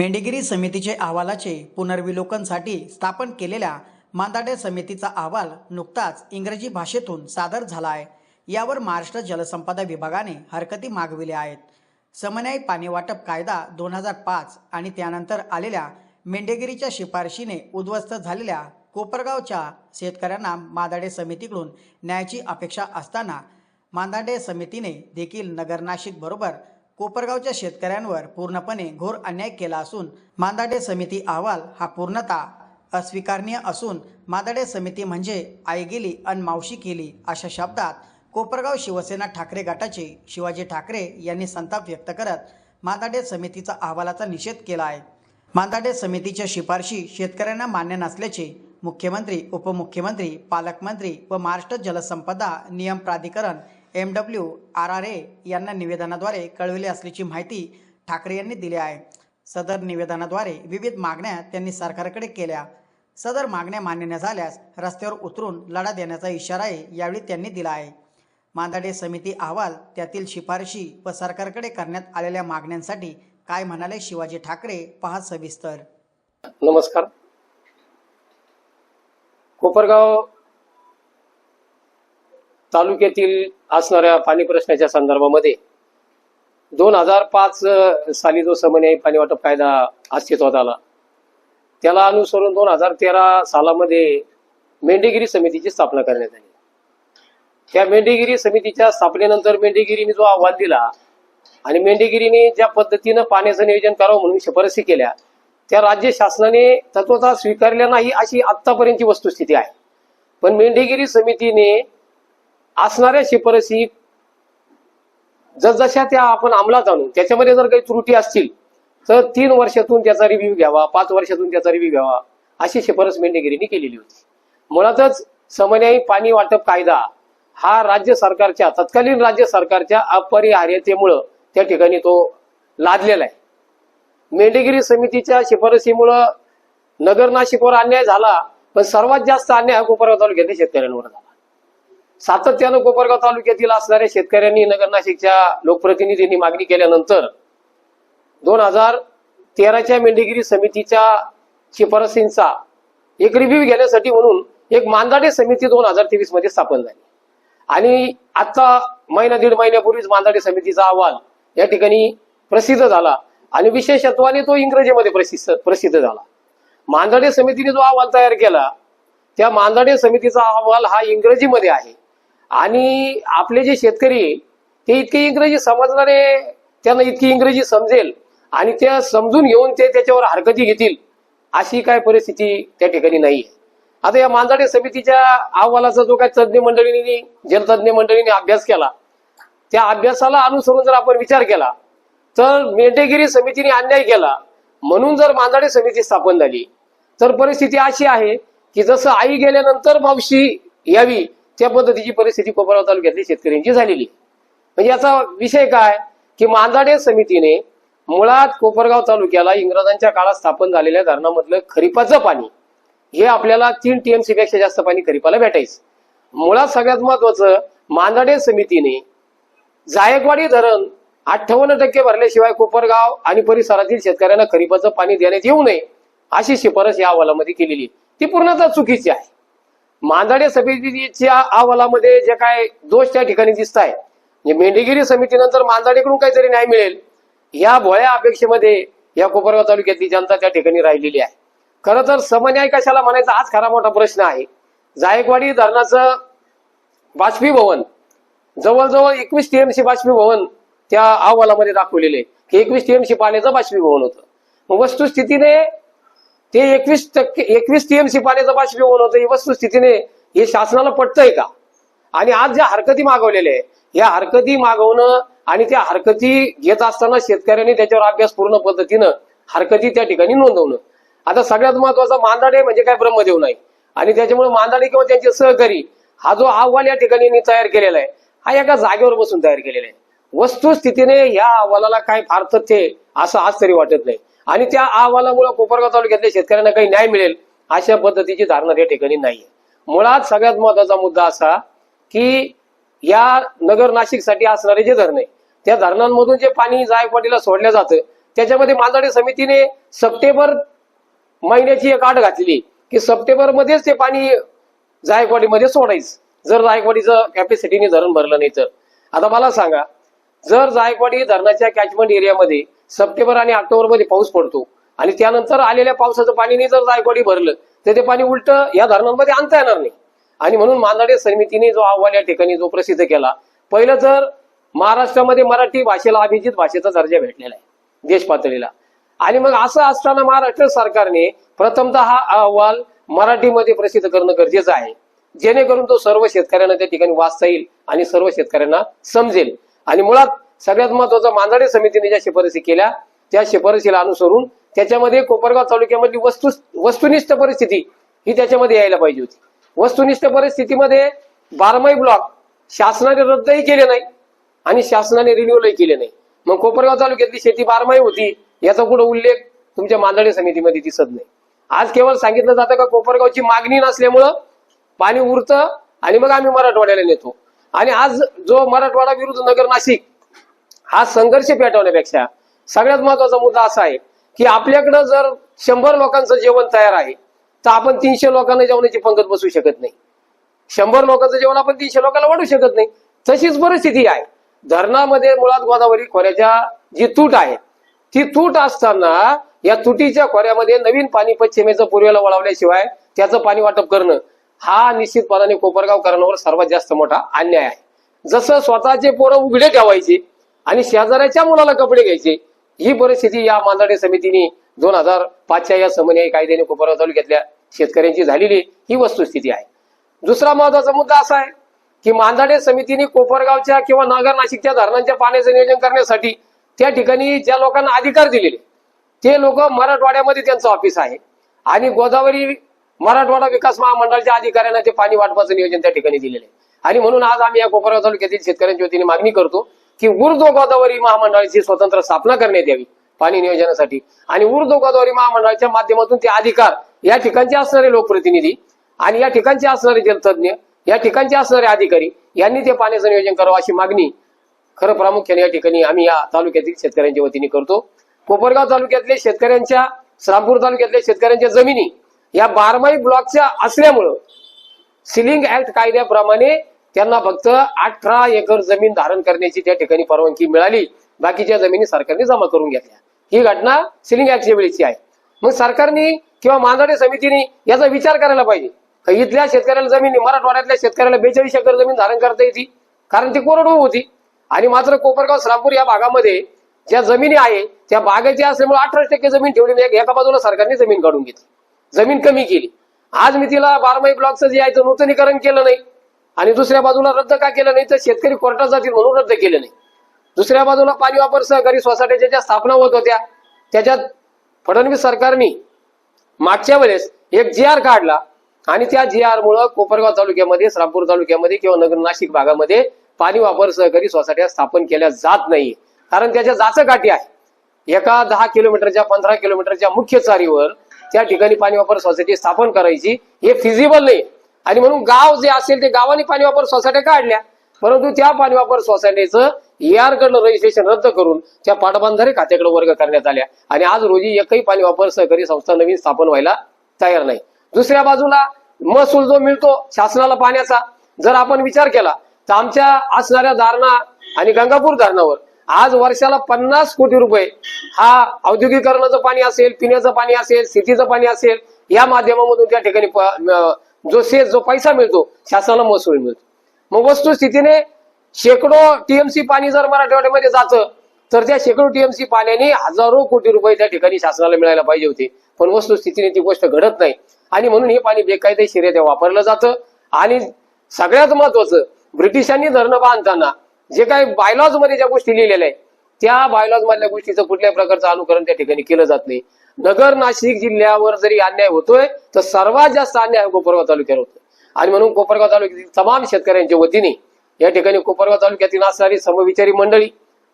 मेंढीगिरी समितीचे अहवालाचे पुनर्विलोकनसाठी स्थापन केलेल्या मांदाडे समितीचा अहवाल नुकताच इंग्रजी भाषेतून सादर झाला आहे यावर महाराष्ट्र जलसंपदा विभागाने हरकती मागविल्या आहेत. समन्यायी पाणी वाटप कायदा दोन हजार पाच आणि त्यानंतर आलेल्या मेंढेगिरीच्या शिफारशीने उद्ध्वस्त झालेल्या कोपरगावच्या शेतकऱ्यांना मांदाडे समितीकडून न्यायाची अपेक्षा असताना मांदाडे समितीने देखील नगर नाशिक बरोबर कोपरगावच्या शेतकऱ्यांवर पूर्णपणे घोर अन्याय केला असून मांदाडे समिती अहवाल हा पूर्णतः अस्वीकारणीय असून मांदाडे समिती म्हणजे आई गेली अन मावशी केली अशा शब्दात कोपरगाव शिवसेना ठाकरे गटाचे शिवाजी ठाकरे यांनी संताप व्यक्त करत मांदाडे समितीचा अहवालाचा निषेध केला आहे. मांदाडे समितीच्या शिफारशी शेतकऱ्यांना मान्य नसल्याचे मुख्यमंत्री उपमुख्यमंत्री पालकमंत्री व महाराष्ट्र जलसंपदा नियम प्राधिकरण M W R R A यांना निवेदनाद्वारे कळविले असल्याची माहिती ठाकरे यांनी दिली आहे. सदर निवेदनाद्वारे विविध मागण्या त्यांनी सरकारकडे केल्या. सदर मागण्या मान्य न झाल्यास रस्त्यावर उतरून लढा देण्याचा इशाराही यावेळी त्यांनी दिला आहे. मांदाडे समिती अहवाल त्यातील शिफारशी व सरकारकडे करण्यात आलेल्या मागण्यांसाठी काय म्हणाले शिवाजी ठाकरे पहा सविस्तर. नमस्कार. कोपरगाव तालुक्यातील असणाऱ्या पाणी प्रश्नाच्या संदर्भामध्ये दोन हजार पाच साली जो समन्यायी पाणी वाटप कायदा अस्तित्वात आला त्याला अनुसरून दोन हजार तेरा सालामध्ये मेंढेगिरी समितीची स्थापना करण्यात आली. त्या मेंढेगिरी समितीच्या स्थापनेनंतर मेंढेगिरीने जो अहवाल दिला आणि मेंढेगिरीने ज्या पद्धतीनं पाण्याचं नियोजन करावं म्हणून शिफारसी केल्या त्या राज्य शासनाने तत्वता स्वीकारल्या नाही अशी आतापर्यंतची वस्तुस्थिती आहे. पण मेंढीगिरी समितीने असणाऱ्या शिफारसी जसजशा त्या आपण अंमलात आणू त्याच्यामध्ये जर काही त्रुटी असतील तर तीन वर्षातून त्याचा रिव्ह्यू घ्यावा पाच वर्षातून त्याचा रिव्ह्यू घ्यावा अशी शिफारस मेंढेगिरीने केलेली होती. मुळातच समन्यायी पाणी वाटप कायदा हा राज्य सरकारच्या तत्कालीन राज्य सरकारच्या अपरिहार्यतेमुळं त्या ठिकाणी तो लादलेला आहे. मेंढेगिरी समितीच्या शिफारसीमुळं नगर नाशिकवर अन्याय झाला पण सर्वात जास्त अन्याय हा कोपरगाव तालुक्यातील शेतकऱ्यांवर झाला. सातत्यानं कोपरगाव तालुक्यातील असणाऱ्या शेतकऱ्यांनी नगर नाशिकच्या लोकप्रतिनिधींनी मागणी केल्यानंतर दोन हजार तेराच्या मेंढीगिरी समितीच्या शिफारसींचा एक रिव्ह्यू घेण्यासाठी म्हणून एक मांदाडे समिती दोन हजार तेवीसमध्ये स्थापन झाली. आणि आता महिना दीड महिन्यापूर्वीच मांदाडे समितीचा अहवाल या ठिकाणी प्रसिद्ध झाला आणि विशेषत्वाने तो इंग्रजीमध्ये प्रसिद्ध प्रसिद्ध झाला. मांदाडे समितीने जो अहवाल तयार केला त्या मांदाडे समितीचा अहवाल हा इंग्रजीमध्ये आहे. आणि आपले जे शेतकरी आहे, ते इतके इंग्रजी समजणारे त्यांना इतकी इंग्रजी समजेल आणि त्या समजून घेऊन ते त्याच्यावर हरकती घेतील अशी काय परिस्थिती त्या ठिकाणी नाही आता या मांजाडे समितीच्या अहवालाचा जो काय तज्ज्ञ मंडळींनी जलतज्ञ मंडळींनी अभ्यास केला त्या अभ्यासाला अनुसरून जर आपण विचार केला तर मेंढेगिरी समितीने अन्याय केला म्हणून जर मांजाडे समिती स्थापन झाली तर परिस्थिती अशी आहे की जसं आई गेल्यानंतर मावशी यावी त्या पद्धतीची परिस्थिती कोपरगाव तालुक्यातली शेतकऱ्यांची झालेली. म्हणजे याचा विषय काय? की मांजाडे समितीने मुळात कोपरगाव तालुक्याला इंग्रजांच्या काळात स्थापन झालेल्या धरणामधलं खरीपाचं पाणी हे आपल्याला तीन टीएमसी पेक्षा जास्त पाणी खरीपाला भेटायचं. मुळात सगळ्यात महत्वाचं मांजाडे समितीने जायकवाडी धरण अठ्ठावन्न टक्के भरल्याशिवाय कोपरगाव आणि परिसरातील शेतकऱ्यांना खरीपाचं पाणी देण्यात येऊ नये अशी शिफारस या अहवालामध्ये केलेली ती पूर्णतः चुकीची आहे. मांदाडे समितीच्या अहवालामध्ये जे काय दोष त्या ठिकाणी दिसत आहे म्हणजे मेंढीगिरी समितीनंतर मांदाडेकडून काहीतरी न्याय मिळेल. या भोळ्या अपेक्षेमध्ये या कोपरगाव तालुक्यातली जनता त्या ठिकाणी राहिलेली आहे. खरं तर समन्याय कशाला म्हणायचा हाच खरा मोठा प्रश्न आहे. जायकवाडी धरणाचं बाष्पीभवन जवळजवळ एकवीस टीएमसी बाष्पीभवन त्या अहवालामध्ये दाखवलेले आहे. की एकवीस टीएमसी पाण्याचं बाष्पीभवन होतं. मग वस्तुस्थितीने ते एकवीस टक्के एकवीस टीएमसी पाण्याचं बाष्पीभवन होतं. ही वस्तुस्थितीने हे शासनाला पटतंय का? आणि आज ज्या हरकती मागवलेल्या आहे या हरकती मागवणं आणि त्या हरकती घेत असताना शेतकऱ्यांनी त्याच्यावर अभ्यास पूर्ण पद्धतीनं हरकती त्या ठिकाणी नोंदवणं. आता सगळ्यात महत्त्वाचा मांदाडे म्हणजे काय ब्रह्मदेव नाही आणि त्याच्यामुळे मांदाडे किंवा त्यांचे सहकारी हा जो अहवाल या ठिकाणी तयार केलेला आहे हा एका जागेवर बसून तयार केलेला आहे. वस्तुस्थितीने या अहवालाला काय फार तथ्य असं आज तरी वाटत नाही. आणि त्या अहवालामुळे कोपरगाव तालुक्यातल्या शेतकऱ्यांना काही न्याय मिळेल अशा पद्धतीची धारणा या ठिकाणी नाहीये. मुळात सगळ्यात महत्त्वाचा मुद्दा असा की या नगर नाशिकसाठी असणारे जे धरण आहे त्या धरणांमधून जे पाणी जायकवाडीला सोडलं जातं त्याच्यामध्ये मांजाडे समितीने सप्टेंबर महिन्याची एक आठ घातली की सप्टेंबर मध्येच ते पाणी जायकवाडीमध्ये सोडायचं. जर जायकवाडीचं कॅपॅसिटीने धरण भरलं नाही तर. आता मला सांगा जर जायकवाडी धरणाच्या कॅचमेंट एरियामध्ये सप्टेंबर आणि ऑक्टोबरमध्ये पाऊस पडतो. आणि त्यानंतर आलेल्या पावसाचं पाणीने जर जायकवाडी भरलं तर ते पाणी उलट या धरणांमध्ये आणता येणार नाही. आणि म्हणून मांदाडे समितीने जो अहवाल या ठिकाणी जो प्रसिद्ध केला पहिलं तर महाराष्ट्रामध्ये मराठी भाषेला अभिजित भाषेचा दर्जा भेटलेला आहे देश पातळीला. आणि मग असं असताना महाराष्ट्र सरकारने प्रथमतः हा अहवाल मराठीमध्ये प्रसिद्ध करणं गरजेचं आहे. जेणेकरून तो सर्व शेतकऱ्यांना त्या ठिकाणी वाचता येईल आणि सर्व शेतकऱ्यांना समजेल. आणि मुळात सगळ्यात महत्वाचं मांजाडे समितीने ज्या शिफारसी केल्या त्या शिफारसीला अनुसरून त्याच्यामध्ये कोपरगाव तालुक्यामधली वस्तू वस्तुनिष्ठ परिस्थिती ही त्याच्यामध्ये यायला पाहिजे होती. वस्तुनिष्ठ परिस्थितीमध्ये बारमाई ब्लॉक शासनाने रद्दही केले नाही आणि शासनाने रिन्यूअलही केले नाही. मग कोपरगाव तालुक्यातली शेती बारमाई होती याचा कुठं उल्लेख तुमच्या मांजाडे समितीमध्ये दिसत नाही. आज केवळ सांगितलं जातं का कोपरगावची मागणी नसल्यामुळं पाणी उरतं आणि मग आम्ही मराठवाड्याला नेतो. आणि आज जो मराठवाडा विरुद्ध नगर नाशिक हा संघर्ष पेटवण्यापेक्षा सगळ्यात महत्त्वाचा मुद्दा असा आहे की आपल्याकडं जर शंभर लोकांचं जेवण तयार आहे तर आपण तीनशे लोकांना जेवणाची पंगत बसू शकत नाही. शंभर लोकांचं जेवण आपण तीनशे लोकांना वाढू शकत नाही. तशीच परिस्थिती आहे. धरणामध्ये मुळात गोदावरी खोऱ्याच्या जी तूट आहे ती तूट असताना या तुटीच्या खोऱ्यामध्ये नवीन पाणी पश्चिमेचं पूर्वेला वळवल्याशिवाय त्याचं पाणी वाटप करणं हा निश्चितपणाने कोपरगावकरांवर सर्वात जास्त मोठा अन्याय आहे. जसं स्वतःचे पोरं उघडे ठेवायचे आणि शेजाऱ्याच्या मुलाला कपडे घ्यायचे. ही परिस्थिती या मांदाडे समितीने दोन हजार पाचच्या या समन्यायी कायद्याने कोपरगाव तालुक्यातल्या शेतकऱ्यांची झालेली ही वस्तुस्थिती आहे. दुसरा महत्त्वाचा मुद्दा असा आहे की मांदाडे समितीने कोपरगावच्या किंवा नागर नाशिकच्या धरणांच्या पाण्याचं नियोजन करण्यासाठी त्या ठिकाणी ज्या लोकांना अधिकार दिलेले ते लोक मराठवाड्यामध्ये त्यांचं ऑफिस आहे. आणि गोदावरी मराठवाडा विकास महामंडळाच्या अधिकाऱ्यांना ते पाणी वाटपाचं नियोजन त्या ठिकाणी दिलेलं आहे. आणि म्हणून आज आम्ही या कोपरगाव तालुक्यातील शेतकऱ्यांच्या वतीने मागणी करतो की ऊर्ध्व गोदावरी महामंडळाची स्वतंत्र स्थापना करण्यात यावी पाणी नियोजनासाठी. आणि ऊर्ध्व गोदावरी महामंडळाच्या माध्यमातून ते अधिकार या ठिकाणचे असणारे लोकप्रतिनिधी आणि या ठिकाणचे असणारे जलतज्ञ या ठिकाणचे असणारे अधिकारी यांनी ते पाण्याचं नियोजन करावं अशी मागणी खरं प्रामुख्याने या ठिकाणी आम्ही या तालुक्यातील शेतकऱ्यांच्या वतीने करतो. कोपरगाव तालुक्यातले शेतकऱ्यांच्या श्रामपूर तालुक्यातल्या शेतकऱ्यांच्या जमिनी या बारमाई ब्लॉकच्या असल्यामुळं सिलिंग ऍक्ट कायद्याप्रमाणे त्यांना फक्त अठरा एकर जमीन धारण करण्याची त्या ठिकाणी परवानगी मिळाली. बाकीच्या जमिनी सरकारने जमा करून घेतल्या. ही घटना सिलिंग ऍक्टच्या वेळेची आहे. मग सरकारने किंवा मांजाडे समितीने याचा विचार करायला पाहिजे. इथल्या शेतकऱ्याला जमीन मराठवाड्यातल्या शेतकऱ्याला बेचाळीस एकर जमीन धारण करता येते? कारण ती कोरडवाहू होती. आणि मात्र कोपरगाव श्रामपूर या भागामध्ये ज्या जमिनी आहे त्या बागाची असल्यामुळे अठरा टक्के जमीन ठेवली एका बाजूला सरकारने जमीन काढून घेतली. जमीन कमी केली. आज मी तिला बारमाई ब्लॉकचं जे आहे ते नूतनीकरण केलं नाही. आणि दुसऱ्या बाजूला रद्द का केलं नाही तर शेतकरी कोर्टात जातील म्हणून रद्द केलं नाही. दुसऱ्या बाजूला पाणी वापर सहकारी सोसायटीच्या ज्या स्थापना होत होत्या त्याच्यात फडणवीस सरकारने मागच्या वेळेस एक जी आर काढला आणि त्या जी आर मुळे कोपरगाव तालुक्यामध्ये श्रामपूर तालुक्यामध्ये किंवा नगर नाशिक भागामध्ये पाणी वापर सहकारी सोसायट्या स्थापन केल्या जात नाही. कारण त्याच्या जाचं काठी आहे. एका दहा किलोमीटरच्या पंधरा किलोमीटरच्या मुख्य चारीवर त्या ठिकाणी पाणी वापर सोसायटी स्थापन करायची हे फिजिबल नाही. आणि म्हणून गाव जे असेल ते गावाने पाणी वापर सोसायट्या काढल्या. परंतु त्या पाणी वापर सोसायटीचं ER रजिस्ट्रेशन रद्द करून त्या पाटबंधारे खात्याकडे वर्ग करण्यात आल्या. आणि आज रोजी एकही पाणी वापर सहकारी संस्था नवीन स्थापन व्हायला तयार नाही. दुसऱ्या बाजूला महसूल जो मिळतो शासनाला पाण्याचा जर आपण विचार केला तर आमच्या असणाऱ्या धारणा आणि गंगापूर धरणावर आज वर्षाला पन्नास कोटी रुपये हा औद्योगिकरणाचं पाणी असेल पिण्याचं पाणी असेल शेतीचं पाणी असेल या माध्यमामधून त्या ठिकाणी जो से जो पैसा मिळतो शासनाला महसूल मिळतो. मग वस्तुस्थितीने शेकडो टीएमसी पाणी जर मराठवाड्यामध्ये जातं तर त्या शेकडो टीएमसी पाण्याने हजारो कोटी रुपये त्या ठिकाणी शासनाला मिळायला पाहिजे होते. पण वस्तुस्थितीने ती गोष्ट घडत नाही. आणि म्हणून हे पाणी बेकायदेशीर वापरलं जातं. आणि सगळ्यात महत्वाचं ब्रिटिशांनी धरणं बांधताना जे काही बायलॉजमध्ये ज्या गोष्टी लिहिलेल्या आहेत त्या बायलॉज मधल्या गोष्टीचं कुठल्याही प्रकारचं अनुकरण त्या ठिकाणी केलं जात नाही. नगर नाशिक जिल्ह्यावर जरी अन्याय होतोय तर सर्वात जास्त अन्याय कोपरगाव तालुक्यावर होतोय. आणि म्हणून कोपरगाव तालुक्यातील तमाम शेतकऱ्यांच्या वतीने या ठिकाणी कोपरगाव तालुक्यातील असणारी समविचारी मंडळी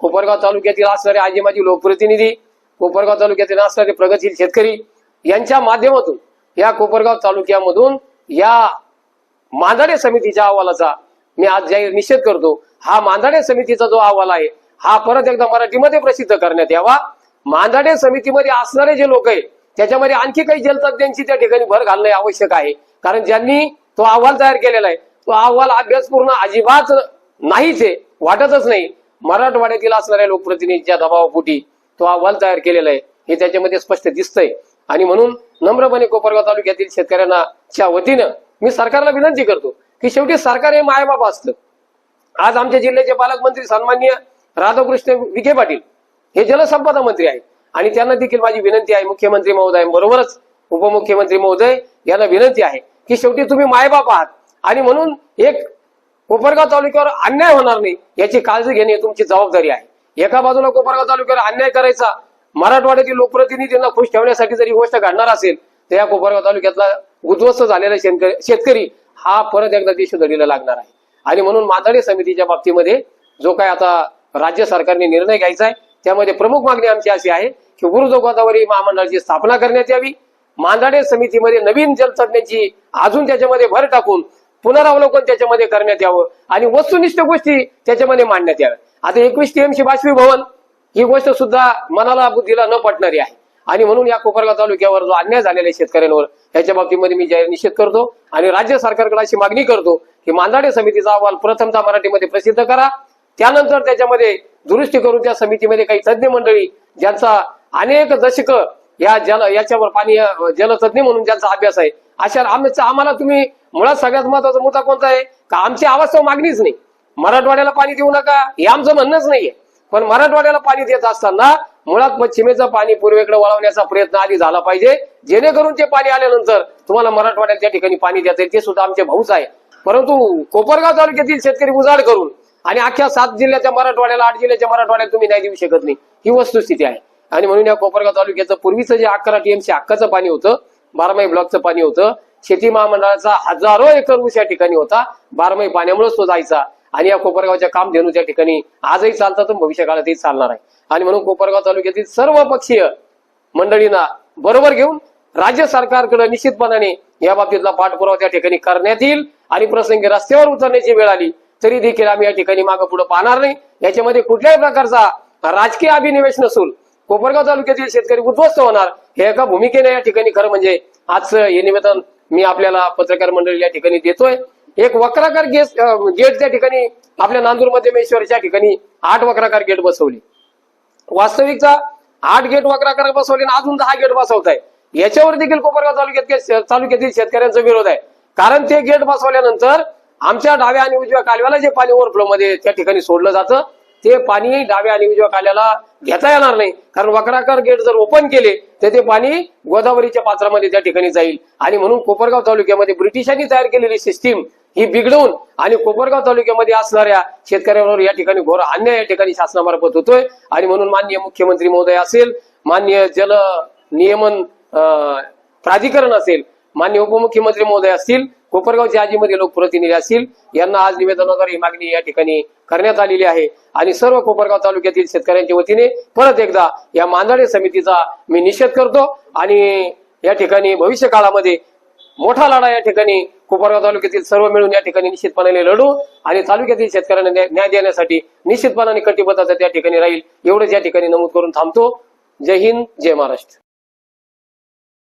कोपरगाव तालुक्यातील असणारे आजी माजी लोकप्रतिनिधी कोपरगाव तालुक्यातील असणारे प्रगतशील शेतकरी यांच्या माध्यमातून या कोपरगाव तालुक्यामधून या मांदाडे समितीच्या अहवालाचा मी आज जाहीर निषेध करतो. हा मांदाडे समितीचा जो अहवाल आहे हा परत एकदा मराठीमध्ये प्रसिद्ध करण्यात यावा. मांदाडे समितीमध्ये असणारे जे लोक आहेत त्याच्यामध्ये आणखी काही जलतज्ञांची त्या ठिकाणी भर घालणे आवश्यक आहे. कारण ज्यांनी तो अहवाल तयार केलेला आहे तो अहवाल अभ्यासपूर्ण अजिबात नाहीच आहे वाटतच नाही. मराठवाड्यातील असणाऱ्या लोकप्रतिनिधीच्या दबावापोटी तो अहवाल तयार केलेला आहे हे त्याच्यामध्ये स्पष्ट दिसतंय. आणि म्हणून नम्रपणे कोपरगाव तालुक्यातील शेतकऱ्यांना च्या वतीनं मी सरकारला विनंती करतो की शेवटी सरकार हे मायबाप असतं. आज आमच्या जिल्ह्याचे पालकमंत्री सन्माननीय राधाकृष्ण विखे पाटील हे जलसंपदा मंत्री आहेत. आणि त्यांना देखील माझी विनंती आहे मुख्यमंत्री महोदय बरोबरच उपमुख्यमंत्री महोदय यांना विनंती आहे की शेवटी तुम्ही मायबाप आहात. आणि म्हणून एक कोपरगाव तालुक्यावर अन्याय होणार नाही याची काळजी घेणे तुमची जबाबदारी आहे. एका बाजूला कोपरगाव तालुक्यावर अन्याय करायचा मराठवाड्यातील लोकप्रतिनिधींना खुश ठेवण्यासाठी जरी गोष्ट घडणार असेल तर या कोपरगाव तालुक्यातला उद्ध्वस्त झालेला शेतकरी शेतकरी हा परत एकदा देशोधडीला लागणार आहे. आणि म्हणून माथाडी समितीच्या बाबतीमध्ये जो काय आता राज्य सरकारने निर्णय घ्यायचा आहे. त्यामध्ये प्रमुख मागणी आमची अशी आहे की गुरुजो गोदावरी महामंडळाची स्थापना करण्यात यावी. मांदाडे समितीमध्ये नवीन जलतज्ञांची अजून त्याच्यामध्ये भर टाकून पुनरावलोकन त्याच्यामध्ये करण्यात यावं आणि वस्तुनिष्ठ गोष्टी त्याच्यामध्ये मांडण्यात याव्या. आता एकवीस टीएमसी बाष्पीभवन ही गोष्ट सुद्धा मनाला बुद्धीला न पटणारी आहे. आणि म्हणून या कोपरगाव तालुक्यावर जो अन्याय झालेला आहे शेतकऱ्यांवर याच्या बाबतीमध्ये मी जाहीर निषेध करतो आणि राज्य सरकारकडे अशी मागणी करतो की मांदाडे समितीचा अहवाल प्रथमतः मराठीमध्ये प्रसिद्ध करा. त्यानंतर त्याच्यामध्ये दुरुस्ती करून त्या समितीमध्ये काही तज्ज्ञ मंडळी ज्यांचा अनेक दशक या जल याच्यावर पाणी जलतज्ञ म्हणून ज्यांचा अभ्यास आहे अशा आमचा आम्हाला तुम्ही मुळात सगळ्यात महत्त्वाचा मुद्दा कोणता आहे? का आमची आवाज मागणीच नाही. मराठवाड्याला पाणी देऊ नका हे आमचं म्हणणंच नाहीये. पण मराठवाड्याला पाणी देत असताना मुळात पश्चिमेचं पाणी पूर्वेकडे वळवण्याचा प्रयत्न आधी झाला पाहिजे. जेणेकरून ते पाणी आल्यानंतर तुम्हाला मराठवाड्यात त्या ठिकाणी पाणी देता येईल ते सुद्धा आमचे भाऊच आहे. परंतु कोपरगाव तालुक्यातील शेतकरी उजाड करून आणि अख्ख्या सात जिल्ह्याच्या मराठवाड्याला आठ जिल्ह्याच्या मराठवाड्याला तुम्ही नाही देऊ शकत नाही. ही वस्तुस्थिती आहे. आणि म्हणून या कोपरगाव तालुक्याचं पूर्वीचं जे अकरा टीएमसी हक्काचं पाणी होतं बारमाही ब्लॉकचं पाणी होतं शेती महामंडळाचा हजारो एकर ऊस या ठिकाणी होता. बारमाही पाण्यामुळेच तो जायचा. आणि या कोपरगावच्या काम कामधेनू त्या ठिकाणी आजही चालतात भविष्य काळातही चालणार आहे. आणि म्हणून कोपरगाव तालुक्यातील सर्व पक्षीय मंडळींना बरोबर घेऊन राज्य सरकारकडे निश्चितपणाने या बाबतीतला पाठपुरावा त्या ठिकाणी करण्यात येईल. आणि प्रसंगी रस्त्यावर उतरण्याची वेळ आली. तरी देखील आम्ही या ठिकाणी मागे पुढे पाहणार नाही. याच्यामध्ये कुठल्याही प्रकारचा राजकीय अभिनिवेश नसून कोपरगाव तालुक्यातील शेतकरी उद्ध्वस्त होणार हे एका भूमिकेने या ठिकाणी खरं म्हणजे आजचं हे निवेदन मी आपल्याला पत्रकार मंडळी या ठिकाणी देतोय. एक वक्राकार गेट गेट त्या ठिकाणी आपल्या नांदूर मध्यमेश्वरच्या ठिकाणी आठ वक्राकार गेट बसवली. वास्तविकचा आठ गेट वक्राकार बसवले आणि अजून दहा गेट बसवत आहे याच्यावर देखील कोपरगाव तालुक्यात तालुक्यातील शेतकऱ्यांचा विरोध आहे. कारण ते गेट बसवल्यानंतर आमच्या डाव्या आणि उजव्या कालव्याला जे पाणी ओव्हरफ्लो मध्ये त्या ठिकाणी सोडलं जातं ते पाणी डाव्या आणि उजव्या काल्याला घेता येणार नाही. कारण वक्राकार गेट जर ओपन केले तर ते पाणी गोदावरीच्या पात्रामध्ये त्या ठिकाणी जाईल. आणि म्हणून कोपरगाव तालुक्यामध्ये ब्रिटिशांनी तयार केलेली सिस्टीम ही बिघडवून आणि कोपरगाव तालुक्यामध्ये असणाऱ्या शेतकऱ्यांवर या ठिकाणी घोर अन्याय या ठिकाणी शासनामार्फत होतोय. आणि म्हणून माननीय मुख्यमंत्री महोदय असेल माननीय जल नियमन प्राधिकरण असेल मान्य उपमुख्यमंत्री महोदय असतील कोपरगावचे आजीमध्ये लोकप्रतिनिधी असतील. यांना आज निवेदनाद्वारे ही मागणी या ठिकाणी करण्यात आलेली आहे. आणि सर्व कोपरगाव तालुक्यातील शेतकऱ्यांच्या वतीने परत एकदा या मांदाडे समितीचा मी निषेध करतो. आणि या ठिकाणी भविष्य काळामध्ये मोठा लढा या ठिकाणी कोपरगाव तालुक्यातील सर्व मिळून या ठिकाणी निश्चितपणाने लढू आणि तालुक्यातील शेतकऱ्यांना न्याय न्याय देण्यासाठी निश्चितपणाने कटिबद्धता त्या ठिकाणी राहील. एवढंच या ठिकाणी नमूद करून थांबतो. जय हिंद जय महाराष्ट्र.